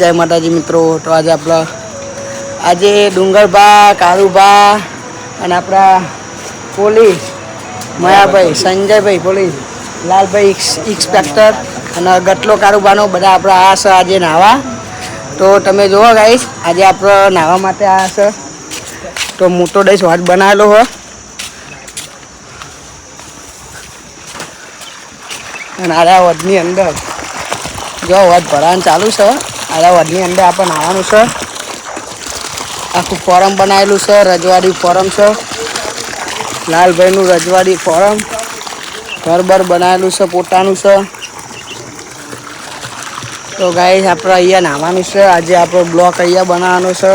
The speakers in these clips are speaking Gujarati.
જય માતાજી મિત્રો. તો આજે આપણા આજે ડુંગરભા કારુભા અને આપણા police Mayabhai, Sanjaybhai police, Lalbhai inspector અને ગટલો કાળુભાનો બધા આપણા આ છે આજે નાવા. તો તમે જુઓ ગાઈશ આજે આપણે નાવા માટે આ છે. તો મોટો દઈશ વાત બનાવેલો હોય અને આરા વધની અંદર જો વધ ભરાણ ચાલુ છે. આરા વડની અંદર આપણે નાવાનું છે. આખું ફોરમ બનાવેલું છે, રજવાડી ફોરમ છે. લાલભાઈનું રજવાડી ફોરમ. ઘર બનાવેલું છે, પોતાનું છે. તો ગાઈસ આપણે અહીંયા નાવાનું છે. આજે આપણો બ્લોક અહીંયા બનાવવાનો છે.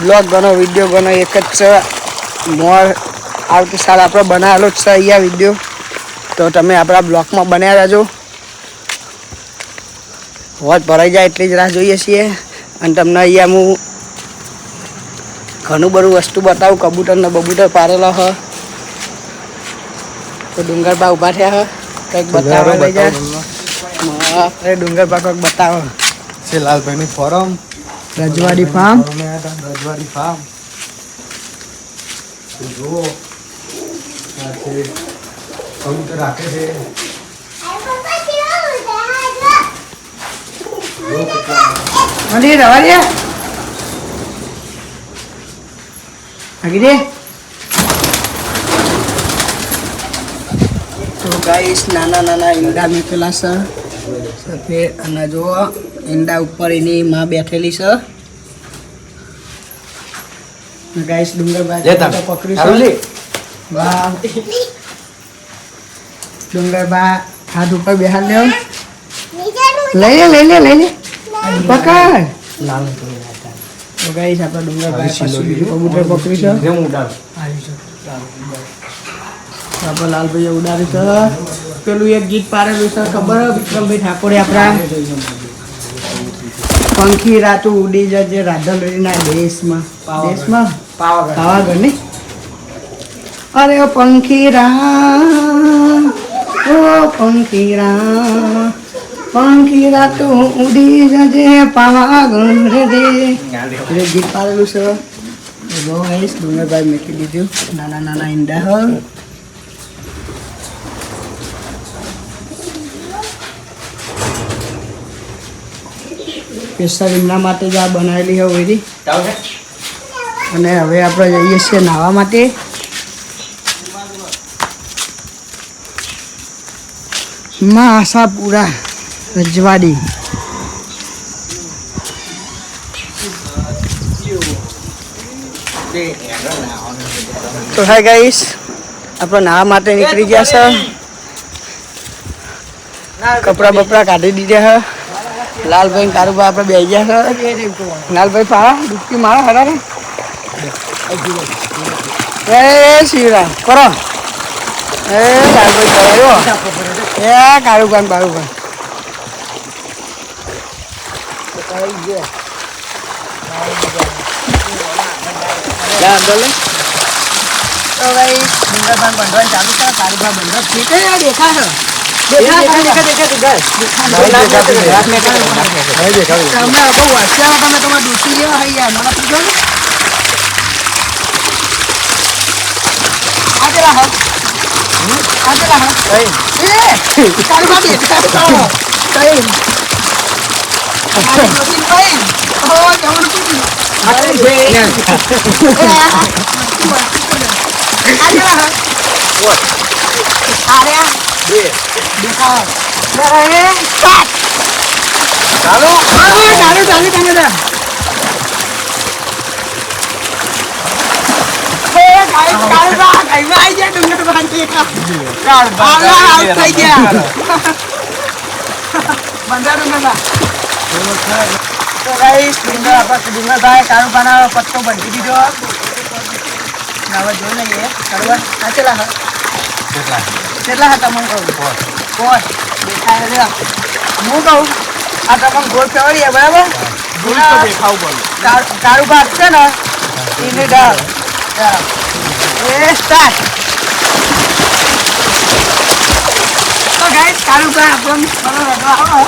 બ્લોક ઘણો વીડિયો ઘણો એક જ છે. મોર આવતી સાલ આપણે બનાવેલો જ છે અહીંયા વીડિયો. તો તમે આપણા બ્લોકમાં બન્યા રહેજો. હોત ભરાઈ જાય એટલી જ રાહ જોઈએ છીએ. અને તમને અહીંયા હું ઘણું બધું વસ્તુ બતાવું. કબૂતર ને બબૂતર પારેલો હ. તો ડુંગરબા ઊભા થયા હ. કંઈક બતાવો લઈ જાય અરે ડુંગરબા કંઈક બતાવો. છે લાલભાઈની ફોરમ. રજવાડી ફાર્મ. રજવાડી ફાર્મ. જુઓ. રાખે છે. જુઓ કેટલા મંદિર રવા દે આગી દે તો ગાઈસ નાના નાના ઈંડા મૂકેલા છે સફેદ અને જો ઈંડા ઉપર એની માં બેઠેલી છે ગાઈસ ડુંગરભાઈ લેતા પકડ્યું છે વાહ ડુંગરબા હાથ ઉપર બેહાડ લ્યો લઈ લે લઈ લે લઈ લે પકડ. લાલ તો ગાઈસ આપણા ડુંગરભાઈ પાછું કબૂતર પકડ્યું છે. જેમ ઉડાડ. આપણા લાલભાઈએ ઉડાડ્યું છે. પેલું એક ગીત પાડેલું છે. ખબર વિક્રમભાઈ ઠાકોરે આપણા પંખી રાતું ઉડી જજે રાધલરીના દેશમાં. દેશમાં? પાવાગઢ ને? અરે ઓ પંખી રા ઓ પંખી રા. પંખી રાતું ઉડી જજે પાવાગણ રે ગીત પાડેલું છે. બહુ આવીશ ડુંગરભાઈ મૂકી દીધું. નાના નાના ઈંડા હો. સ્પેશિયલ એમના માટે જ આ બનાવેલી હોય એરી અને હવે આપણે જઈએ છીએ નાહવા માટે. માં આશાપુરા રજવાડી. તો હાય ગાઈસ આપણે નાહવા માટે નીકળી ગયા છે. કપડા બપડા કાઢી દીધા છે. લાલભાઈ કારુબા આપણે બે ગયા છે. લાલભાઈ પાડા ડૂબકી મારો હરા એ શિવરા કરો એ લાલભાઈ કરો એ કારુબાન બારુબાન તો ભાઈ ડુંગરભાઈ બંધવાનું ચાલુ છે કારુબા બંધો ઠીક છે દેખા છે તમે બહુ હોશિયાર તમે તમારે ડૂસી લેવા હઈ યાર મને પૂછો ને એ મારી જોતી કઈ ઓ જવાનું કુદી આ પેલા હક અરે દેખા અરે સ્ટાર્ટ ચાલો ચાલો ચાલો ચાલો તમે તા એ ગાઈ કાળવા ગાઈમાં આઈ ગયા ડુંગર બાંધી કાળવા આઉટ થઈ ગયા બંધા ડુંગર બા તો ગાઈસ ડુંગર આપણા ડુંગર ભાઈ કાળો પત્તો બંધી દીધો. હવે જોઈ લઈએ કાળવા આ ચેલા હા કેટલા? હતા મને કહું. કોણ? દેખાય રે હું કહું આ તમને ગોળ ફેવડીએ બરાબર? કા- કાળું ભાગ છે ને એને ડાળ એ સ્ટાર્ટ તો ગાઈસ કાળું ભાઈ આપણને સરળ હતો આવો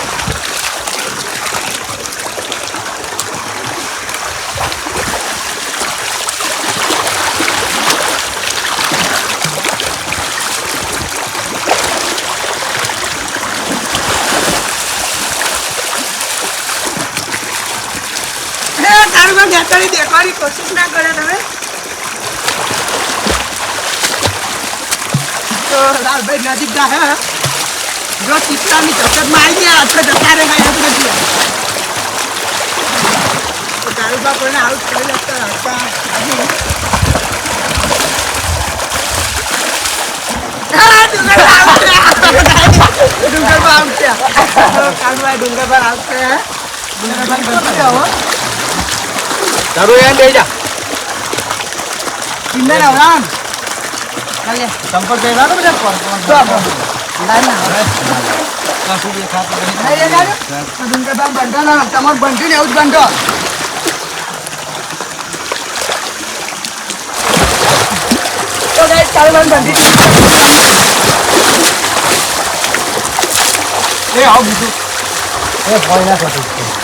નેતાની દેખાવાની કોશિશ ના કરે તમે. તો લાલભાઈ નજીક જાય જો ચિત્રાની ચક્કરમાં આવી ગયા તો જતા રહે યાદ નથી. આઉટ કરી લેતા રાખતા હજી. આ ડુંગરબા out આવશે. ડુંગરબા out થયા. તારું એમ બે જા કિન્નર આવરાન. ચાલે. સંપર્ક થઈ રહ્યો બધા તો આપણે. લાઈન ના આવે. કશું દેખાતું નહીં. દેખાડ્યું? તો ડુંગરબા બંધો ના. તમારે બંધ્યું ને એવું જ બંધો. તો guys, કારુબાને બંધી દીધું. એ આવ બીજું એ ભય ના થતું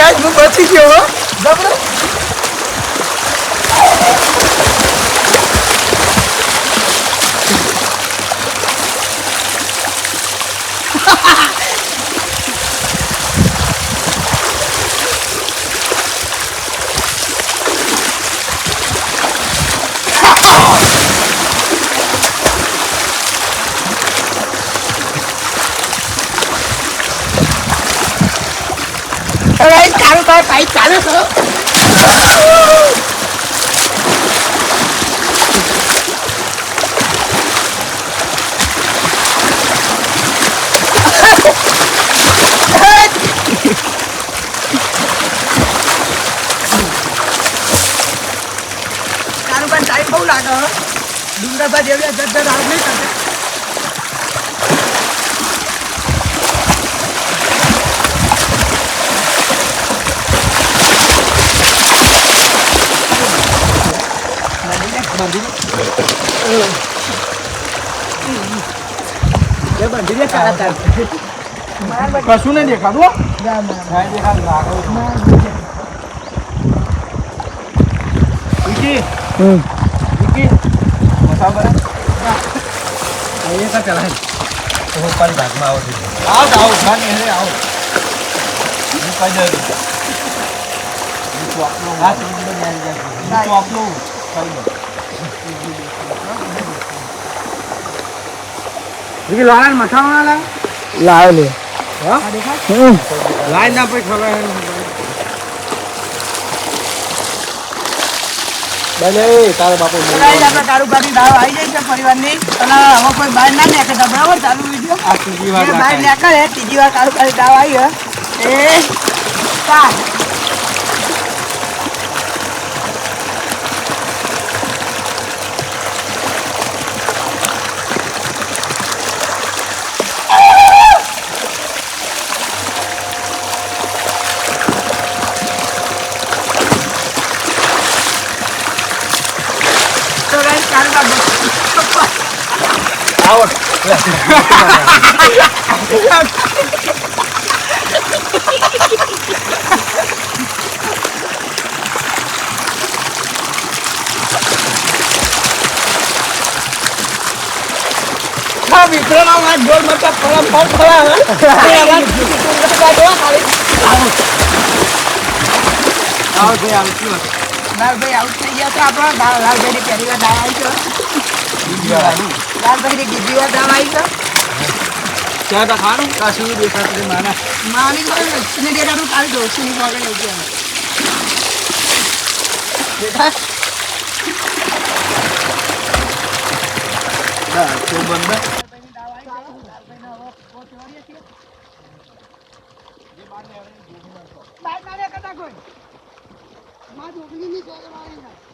guys, હું બચી ગયો હો. જબરો. તો guys, કારુબા fight ચાલે છે. કારુબાને time બહુ લાગે હો. ડુંગરબા જેવી જડ જડ out નહીં કરતા. એ બંધી દે તારા તાર. કશું નહીં દેખાતું હો. જા માર. નહીં દેખાતું લાગે વિકી વિકી મસા બરા એ કા ચલાય તો ઉપર ભાગમાં આવો છે આવો આવો ખાની હે આવો હું કઈ દઉં હું આપનો હાથ ઉડી જાય જાય હું આપનો કઈ દઉં વિકી લાલ મસાલા લાલ લાવ. લે હા. લાઈન ના પછી ખબર બને તારો બાપુ તારું આપણે દાવ આવી જાય છે પરિવારની. અને હવે કોઈ બહાર ના નીકળતા બરાબર? ચાલુ વીડિયો? આ ત્રીજી વાર બાય બહાર. નીકળે ત્રીજી વાર કારુબાની દાવ આવી હે. એ પાસ આવો હા વિક્રમ આવાજ ગોળ મરચા ફળમ ફળ ફળા હે. એ અવાજ ડુંગરબા જોવા ખાલી. આવો ભાઈ આવો શું હતું? લાલભાઈ આઉટ થઈ ગયા તો આપણા લાલભાઈ પહેલી વાર દાળ આવી છે લાલભાઈની બીજી વાર દાવ આવી છે ત્યાં તો ખાવાનું આ દેખાતું માના માની તો ને દેખાડું કાઢી દઉં છું વગર એવું હા, તો બંધ બાય ના કરતા કોઈ માં ઢોકળી ની જોડે મારી ના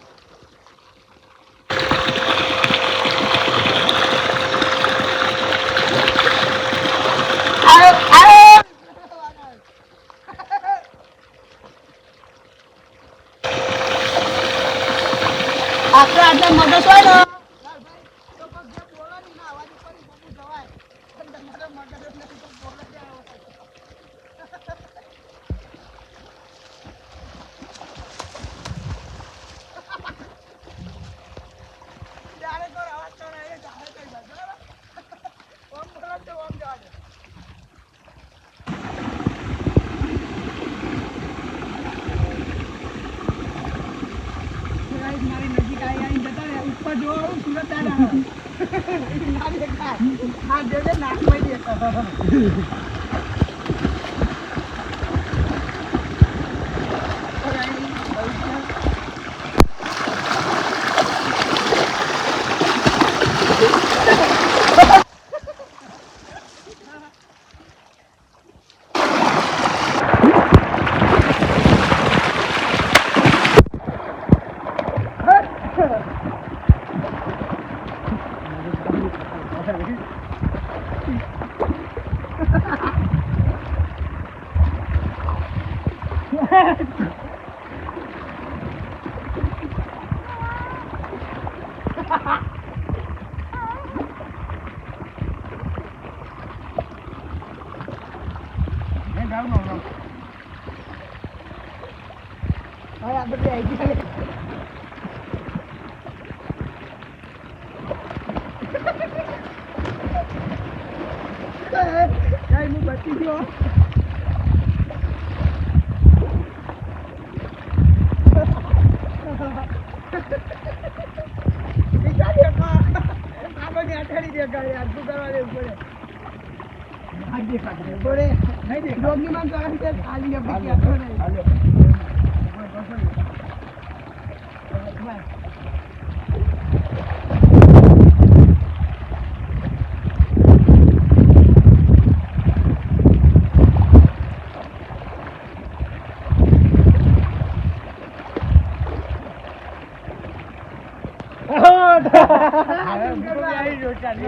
આટલા મગજ હોય ને તો પગ જે બોલો ની ના અવાજ ઉપર બબુ જવાય પણ તમારો મગજ જ નથી તો બોલે ક્યાં આવે? જાણે કોઈ અવાજ કરે એ જાણે કઈ બાજુ, બરાબર? ઓમ ના દેખાય. આ જોજે નાકમાં દેખાય. હવે આ બધું આવી ગયું. કઈ હું બચી ગયો વિચાર્યો કા? આ બધી અઠાડી દેખાડે, આ શું કરવા દેવું પડે? પડે. ડોંગીમાં તો આવી રીતે ખાલી આપણે કહેતો નહીં.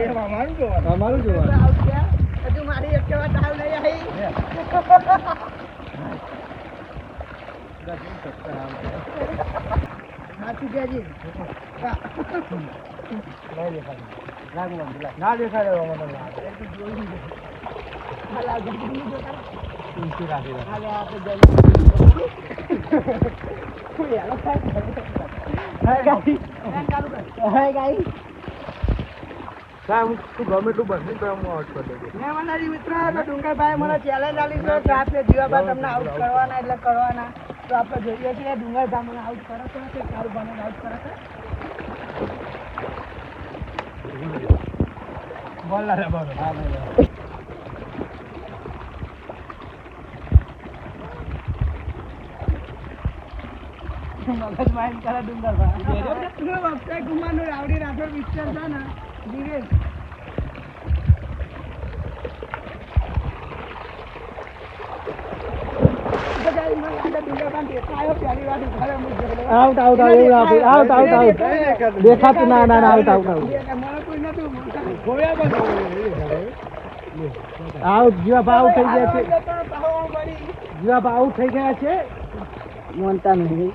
અમારું જોવાનું? હજુ મારી એકેવા તાવ નહીં આવી. ના દેખાડે. હાલ. હાલ હાલો. હાય ગાઈ. હાય ગાઈ. હા, તું ગમે એટલું બનશે તો હું out કરી દઉં. મહેમાનજી મિત્ર તો ડુંગરભાઈ મને ચેલેન્જ આલી આપણે જીવાભાઈ તમને આઉટ કરવાના એટલે કરવાના તો આપણે જોઈએ છીએ ડુંગરભાઈ મને આઉટ કરે છે કે તારું મને આઉટ કરે છે બોલ ના બોલ. હા, બોલ, બોલ. મગજ માઇન્ડ કરે ડુંગરભાઈ અક્ષય કુમારનું રાવડી રાઠોડ વિચાર છે ને આઉટ આઉટ એવું આઉટ આઉટ આઉટ આઉટ દેખાતું ના ના આઉટ આઉટ આઉટ આઉટ જીવાપા આઉટ થઈ ગયા છે. પાહો આઉટ થઈ ગયા છે. માનતા નહીં.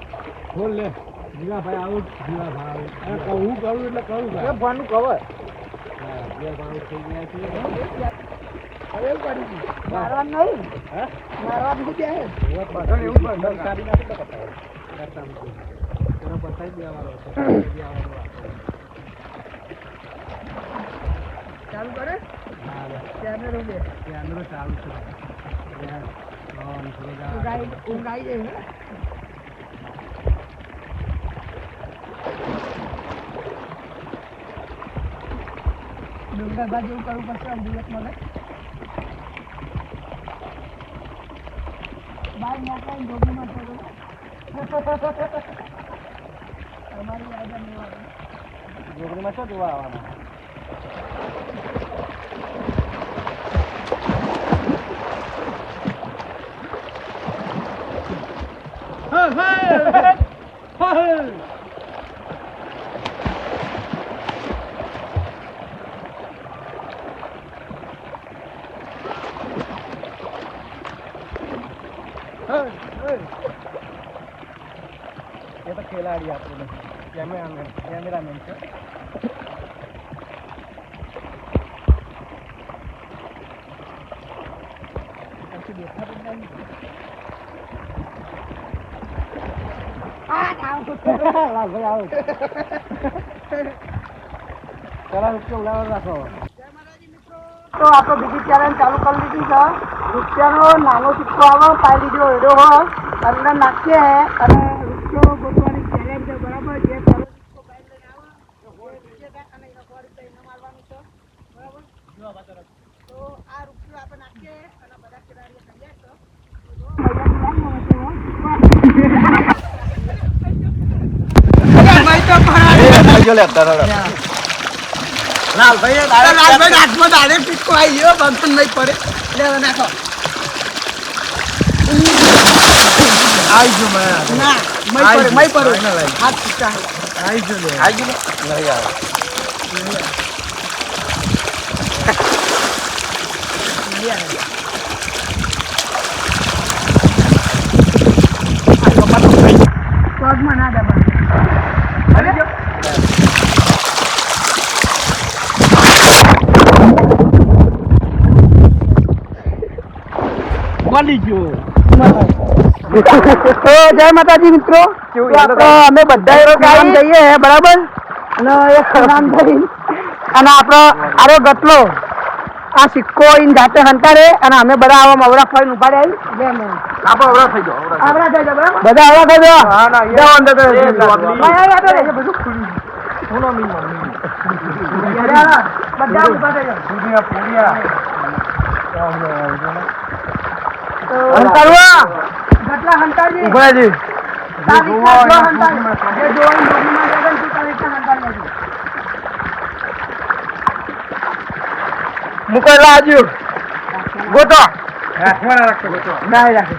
બોલ લે. Jivabhai out Jivabha out. અરે કહું હું કરું એટલે કરું ભાઈ. ફોનનું કવર હા, જીવાભા out થઈ ગયા છે હવે એવું કરી? દીધું. મારવાનું નહીં હા? મારવાનું નહીં જાય. એવું છે. એવું પણ ડર કાઢી નાખે તો પતાવે. કરતા નથી. એનો પતાવી દેવાનો છે. પતાવી દેવાનો આપણે. ચાલુ કરે હા, બસ. ત્યારને રોકે ત્યાંનું તો ચાલુ છે ત્યાં ત્રણ, થોડા. ઊંઘ આવી ઊંઘ આવી જાય ને? ડુંગર બાજુ એવું કરવું પડશે આમ દિવસ મળે બહાર નીકળીને જોગીમાં ચડો. તમારી યાદ નહીં આવે. જોગણીમાં શું જોવા આવવાના એ તો ખેલાડી આપણે કેમેરામેન કેમેરામેન છે પછી દેખાતું જ નહીં. આ આવ. લાલ ભાઈ આવો પેલા રૂપિયા ઉડાવવા રાખો તો આપણે બીજી ચેલેન્જ ચાલુ કરી દીધી છે રૂપિયાનો નાનો સિક્કો આવે પાઈ લીધો એડો હોય અંદર નાખીએ અને રૂપિયો ગોતવાની ચેલેન્જ છે બરાબર જે કરો સિક્કો પાઈ લઈને આવે એ વિજેતા અને એનો સો રૂપિયા એને મારવાનું છે તો આ રૂપિયો આપણે નાખીએ અને બધા ખેલાડીઓ તૈયાર છો લાલભાઈ લાલભાઈ હાથમાં direct સિક્કો આવી ગયો, ભગવાન નહીં પડે. લે હવે નાખો. ના, મય પડે, મય પડે. હાથ. નહીં આવે નહીં આવે. પગમાં ના દબાય. મળી ગયો તો જય માતાજી મિત્રો. અમે બધા એરો ગામ જઈએ બરાબર? અને એક નામ થઈ અને આપણો આરો ગતલો આ સિક્કો ઈન જાતે હંતારે અને અમે બધા આવા મવડા ફરીને ઊભા રહી બે મિનિટ. આપણે અવરા થઈ જાઓ અવરા થઈ જાઓ. બધા આવડા થઈ જાઓ? હા ના અંદર તો. બધું ખુલ્લું. સુનો મી મમ્મી અરે, અરે, બધા ઊભા થઈ જાઓ. પૂરિયા પૂરિયા હંતારવા. ગટલા હંતારજી ઉભાજી. મુકેલા આજુ ગોતો. રાખવાના રાખતો ગોતો. ના રાખે.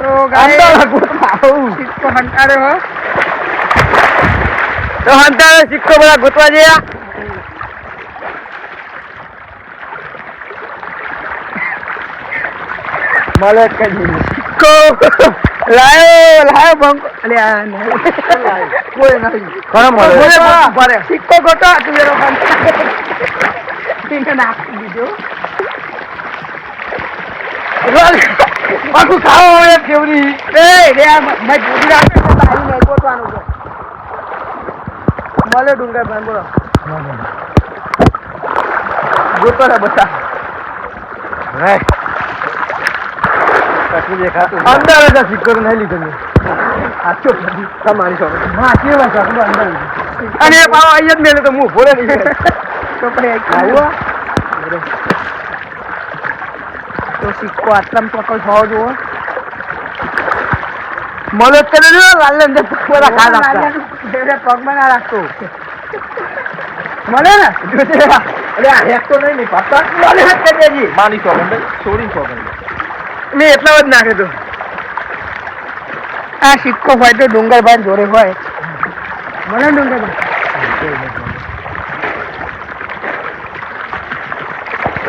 તો ગાય. સિક્કો હંતારે હો. તો હંતારે સિક્કો બધા ગોતવા જયા. મળે કઈ સિક્કો લાયો લાયો બંકો અલે આ કોઈ નહીં. કોણ મળે? બોલે બા. સિક્કો ગોતો તું એનો હંતારે નાખી દીધો. આખું ખાવા હોય કેવડી. એ રે આ મેં જોડી રાખે તો તારી નહીં ગોતવાનું છે. મળે ડુંગર ભાઈ બોલો. બધા. કશું દેખાતું અંદર હતા સિક્કો તો નહીં લીધો મેં. સાચો તમારી શોપ હા કેવી વાત અંદર અને પાવ અહીંયા જ મેલે તો હું ભોલે નહીં તો પછી તો સિક્કો આટલામાં ચોક્કસ હોવો જોવો. મળે જ કરે ને લાલ અંદર બધા ખા નાખતા પગમાં ના રાખતો. મળે ને? અરે હેક તો નહીં નહીં મળે કરી દેજી માની મેં એટલા જ નાખે તો આ સિક્કો હોય તો ડુંગરભાઈ જોડે હોય. મને ડુંગરભાઈ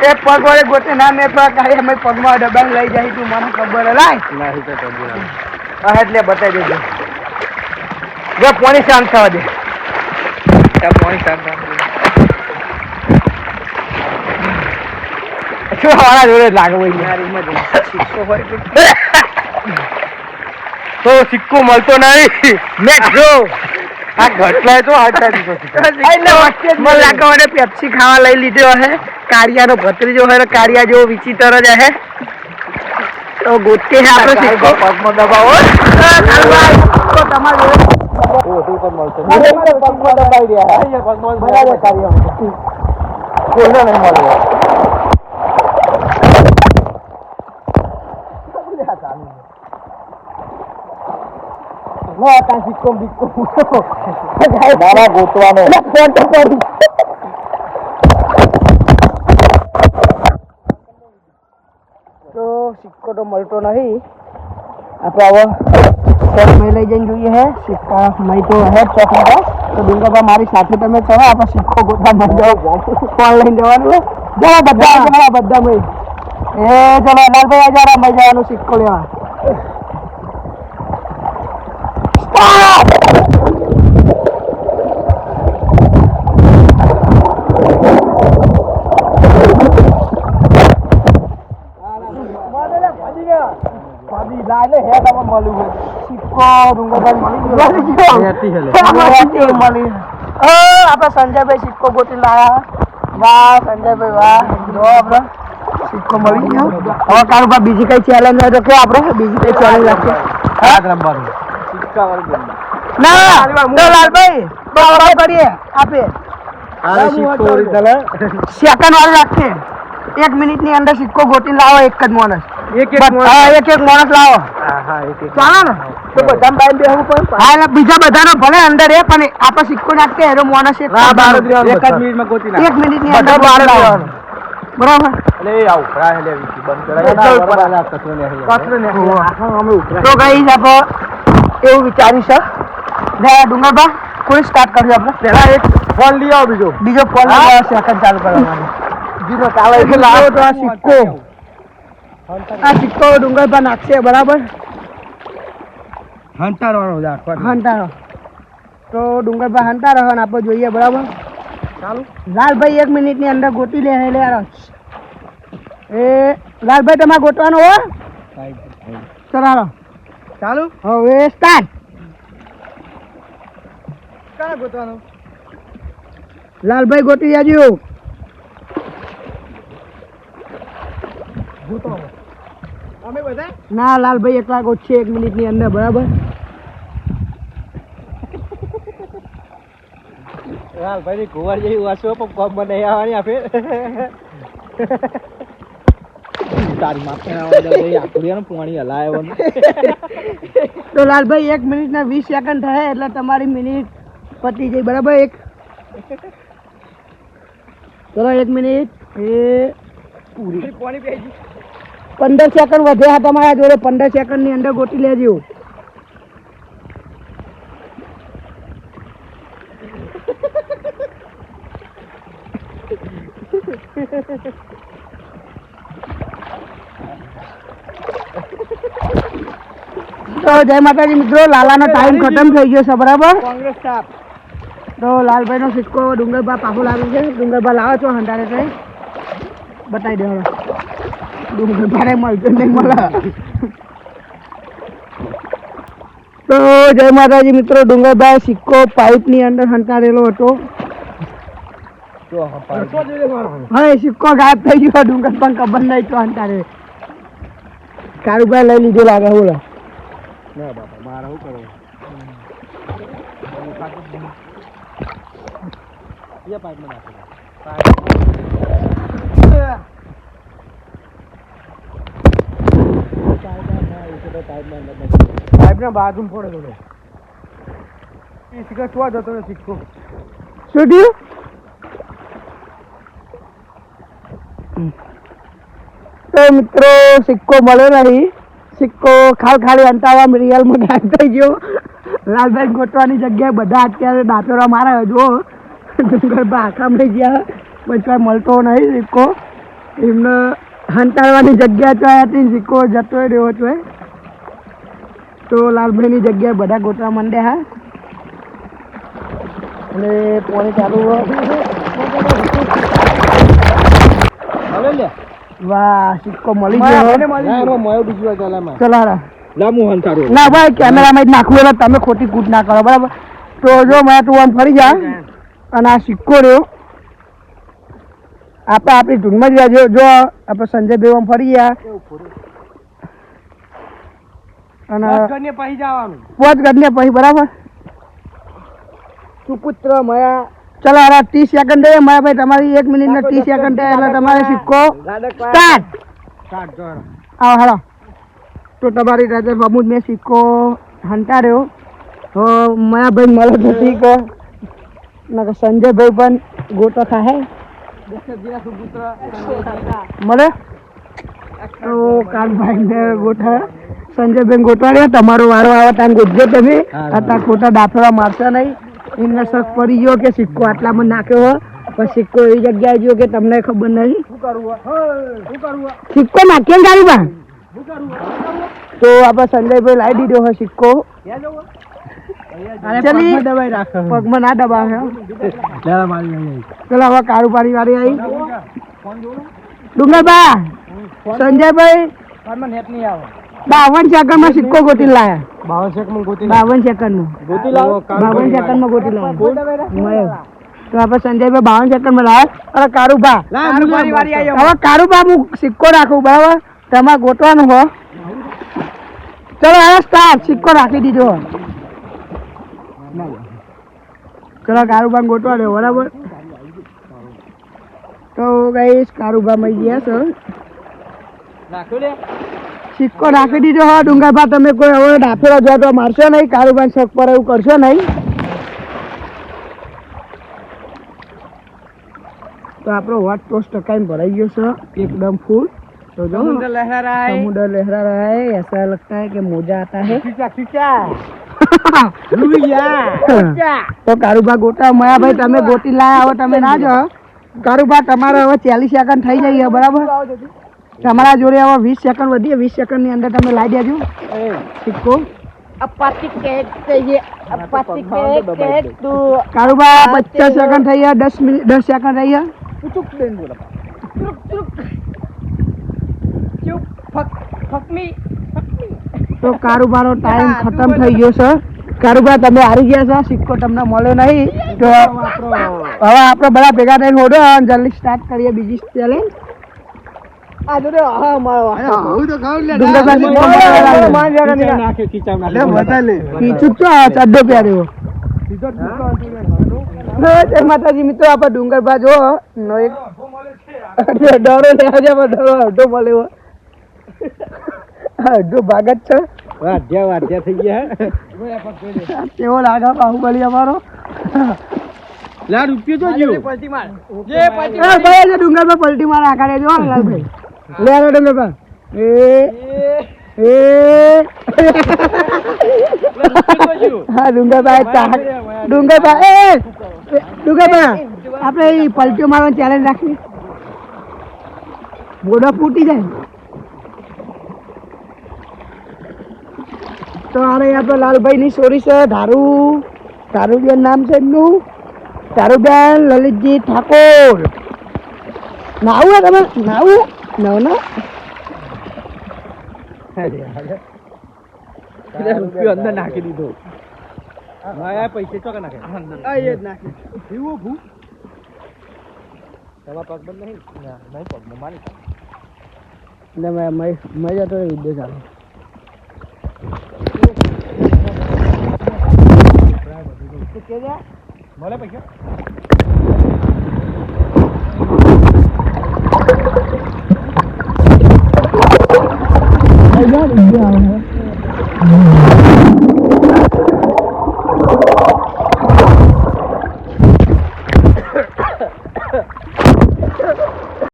એ પગ વડે ગોતે ના મેં પગ કાઢી અમે પગમાં ડબાઈ લઈ જાય તું મને ખબર લાય. નહીં તો હા એટલે બતાવી દેજો. જો પોણી શાંત થવા દે. પોણી શાંત શું જોડે તો તો સિક્કો મળતો નહીં. મેં આ ઘટલાય તો આટલા દિવસો મને લાગે પેપ્સી ખાવા લઈ લીધો હે. કારિયાનો ભત્રીજો હે ને કારિયા જેવો વિચિત્ર જ હે. તો ગોતે હે આપણો સિક્કો. પગમાં દબાવો. સિક્કો તમારો પગમાં દબાવી રહ્યા કાર્ય કોઈને નહીં મળે. સિક્કો બિક્કો મારા ગોતવાનો. ફોન તો સિક્કો તો મળતો નહીં. આપણે ચોક મેં લઈ જઈને જોઈએ હે. સિક્કા મેં તો હે તો ડુંગરબા મારી સાથે તમે ચડો આપણે સિક્કો ગોતવા મળી જાઓ. ફોન લઈને જવાનું જરા બધા બધા મેં એ ચલો લાલભાઈ જરા મેં જવાનું સિક્કો લેવા. આપણા સંજયભાઈ સિક્કો ગોતી લાયા વાહ સંજયભાઈ વાહ જો આપણે સિક્કો મળી ગયો હવે કારુભા બીજી કઈ ચેલેન્જ હોય તો કે આપડે બીજી કઈ ચેલેન્જ રાખીએ સિક્કા વાળી ગેમ. ના તો લાલભાઈ તો કરીએ આપે. હાલે સિક્કો original, હે? સેકન્ડ વાળું રાખશે એક મિનિટની અંદર સિક્કો ગોતીને લાવો એક જ માણસ. એક એક. હા, એક એક માણસ લાવો. હા હા એક એક ચાલો ને. તો બધા બાઈ બેહવું પડે હા એટલે બીજા બધાનો ભલે અંદર એ પણ આપણે સિક્કો નાખતે એનો માણસ એક મિનિટની જ એક મિનિટમાં ગોતી એક અંદર બહાર જ લાવો. રહેવાનું. બરાબર. એટલે એ ઉભરા હે લેવી છે, બંધ કરાય. જવું બરાબર, આ કચરો ને અહીં. કચરો ને અમે ઉભરા. તો ગઈ આપણે એવું વિચાર્યું છે. લે ડુંગરબા કોઈ સ્ટાર્ટ કર્યું આપણે? પહેલા એક ફોન લઈ આવો બીજો. બીજો ફોન હા? સેકન્ડ ચાલુ કરવાનો. બીજો ચાલે એટલે લાવો તો આ સિક્કો. આ સિક્કો ડુંગરબા નાખશે બરાબર? હંતાર. વાળો તો ડુંગરબા હંતારો અને આપણે જોઈએ બરાબર? લાલભાઈ એક મિનિટની અંદર ગોતી લે લે યાર. એ લાલભાઈ તમારે ગોતવાનો હો. ચલો હાલો. ચાલુ. હવે સ્ટાર્ટ. ક્યાં ગોતવાનું? લાલભાઈ ગોતી જાજો અમે બધા? ના લાલભાઈ એકલા ગોતશે એક મિનિટની અંદર બરાબર? લાલ ભાઈ કુંવર જેવી વાસો પણ કોમ મને આવવાની આપે તારી માથે આકડીયાનું પાણી હલાય તો લાલભાઈ એક મિનિટ ના વીસ સેકન્ડ થાય એટલે તમારી મિનિટ પતી જાય બરાબર એક? ચલો એક મિનિટ. એ પૂરી. પાણી પંદર સેકન્ડ વધ્યા તમારા જોડે પંદર સેકન્ડની અંદર ગોતી લેજો. તો જય માતાજી મિત્રો લાલાનો ટાઈમ ખતમ થઈ ગયો છે બરાબર? તો લાલભાઈ નો સિક્કો ડુંગરબા પાછો લાવ્યું છે. ડુંગરબા લાવો છો હંડારે તો બતાવી દેવાનો ડુંગરબાને મળતો નહીં મળે. તો જય માતાજી મિત્રો ડુંગરભાઈ સિક્કો પાઇપની અંદર હંટાડેલો હતો. હા સિક્કો ગાયબ થઈ ગયો ડુંગર પણ ખબર નહીં તો હંટાડે કારુભાઈ લઈ લીધો લાગે બોલો. ના બાપા મારે શું કરવું? પાઇપમાં નાખી પાઇપના બાજુ ફોડે થોડો એ સિક્કો છો જતો ને સિક્કો શું તો મિત્રો સિક્કો મળ્યો નહીં. સિક્કો ખાલી ખાલી અંતાવા રિયલમાં ગાયબ થઈ ગયો. લાલભાઈ ગોતવાની જગ્યાએ બધા અત્યારે દાંતરા મારા જો ડુંગર આખામ થઈ ગયા. પછી મળતો નહીં સિક્કો. એમને હંતાડવાની જગ્યા તો હતી સિક્કો જતો રહ્યો છો. તો લાલભાઈની જગ્યાએ બધા ગોતવા માંડે હા. અને પાણી ચાલુ હવે લે. વાહ સિક્કો મળી ગયો. મને મળી ગયો. મોયો બીજી વાર ચાલામાં. ચલો લા, હું હંતાડું. ના ભાઈ કેમેરામાં જ નાખવું એટલે તમે ખોટી કૂટ ના કરો બરાબર? તો જો મેં તું આમ ફરી જા. અને આ સિક્કો રહ્યો. આપણે આપણી ધૂનમાં જ રહેજો જો આપણે સંજયભાઈ આમ ફરી ગયા. અને. પોચ ગઢને પછી બરાબર? સુપુત્ર મયા ચલો અરે ત્રીસ સેકન્ડ થઈ મારા ભાઈ તમારી એક મિનિટ ને ત્રીસ સેકન્ડ થઈ એટલે તમારે સિક્કો. સ્ટાર્ટ આવો હાલો. તો તમારી રાતે બમુ મેં સિક્કો હંતાડ્યો તો માયાભાઈ મળે તો સિક્કો. નકર સંજયભાઈ પણ ગોટો ખાહે દશરથજીના મળે? તો કાનભાઈ ને ગોઠા સંજયભાઈ ગોઠવાડ્યા તમારો વારો આવે ત્યાં ગોઠજો તમે. અત્યારે ખોટા દાફડા મારતા નહીં. એમને શક પડી ગયો કે સિક્કો આટલામાં નાખ્યો હોય પણ સિક્કો એવી જગ્યાએ ગયો કે તમને ખબર નહીં? સિક્કો નાખ્યો ને ગાડી હોય? તો આપણે સંજયભાઈ લાવી દીધો હોય સિક્કો. પગમાં ના દબાવે. ચલો હવે કાળુ પાણી વાળી આવી? ડુંગરબા સંજયભાઈ નેટ નહીં આવે. બાવન સેકન્ડમાં સિક્કો ગોતી લાયા. બાવન સેકન્ડમાં ગોતી બાવન સેકન્ડમાં ગોતી લાવો. બાવન સેકન્ડમાં ગોતી લાવો. તો આપણે સંજયભાઈ બાવન સેકન્ડમાં લાવે અરે કારુબા. હવે કારુબા હું સિક્કો રાખું બરાબર? તમારે ગોતવાનું હો ચલો હવે સ્ટાર્ટ સિક્કો રાખી દીધો. ચલો કારુબા ગોતવા દે બરાબર? તો ગાઈસ કારુબા મળી ગયા સર નાખ્યો લે. સિક્કો નાખી દીધો હા ડુંગરભા તમે કોઈ હવે ડાફેલો જો તો મારશો નહીં કારુબાન શક પર એવું કરશો નહીં તો આપણો વોટ ટોસ ટકાઈ ભરાઈ ગયો છે એકદમ ફૂલ તો જો समुद्र लहरा है समुद्र लहरा रहा है ऐसा लगता है कि मोजा आता है खींचा खींचा रुइया તો કારુબા ગોટા મયાભાઈ તમે ગોટી લાયા હવે તમે ના જો કારુબા તમારે હવે ચાલીસ સેકન્ડ થઈ જાય બરાબર તમારા જોડે આવા વીસ સેકન્ડ વધીએ વીસ સેકન્ડની અંદર તમે લાવી દેજો. સિક્કો તો કારુબાનો ટાઈમ ખતમ થઈ ગયો છે કારુબા તમે હારી ગયા છો? સિક્કો તમને મળ્યો નહીં. તો હવે આપડે બધા ભેગા થઈને ઓડો જલ્દી સ્ટાર્ટ કરીએ બીજી ચેલેન્જ આ જો હા મારો હું તો ખાવ લે ડુંગરભાઈ સિક્કો મળ્યો માર જાડા ની નાખે ખીચાવ નાખે. લે લે કીચું છો ચડ્ડો પ્યાર્યો સીધો જય માતાજી મિત્રો આપણે ડુંગરબા જો નો એક ડરો લે આજે ડરો અડધો મળે અડધો ભાગ જ છે. વાઢ્યા વાઢ્યા થઈ ગયા કેવો લાગે બાહુબલી અમારો? લા રૂપિયો તો જીવ પલટી માર. જે પલટી એ ભાઈ જે ડુંગરમાં પલટી મારે આકારે જો લાલભાઈ. લે આલો ડુંગરબા એ એ. હા ડુંગરભાઈ ચાક ડુંગરભાઈ એ એ, આપણે એ પલટીઓ મારવાનો ચેલેન્જ રાખી બોડો ફૂટી જાય. તો આને આપણે લાલભાઈ ની સોરી છે ધારુ ધારુબેન નામ છે એમનું. ધારુબેન લલિતજી ઠાકોર. નાવું તમે? નાવું? નવ ના રૂપિયો અંદર નાખી દીધો. માયા પૈસે ચોકા નાખે? જ નાખી. ભીવો ભૂ? તમારા પગ બંધ નહીં? ના નહીં પગમાં મારી એટલે મેં મય મય જતો વીડિયો ચાલુ મળે પૈસા? વીડિયો આવે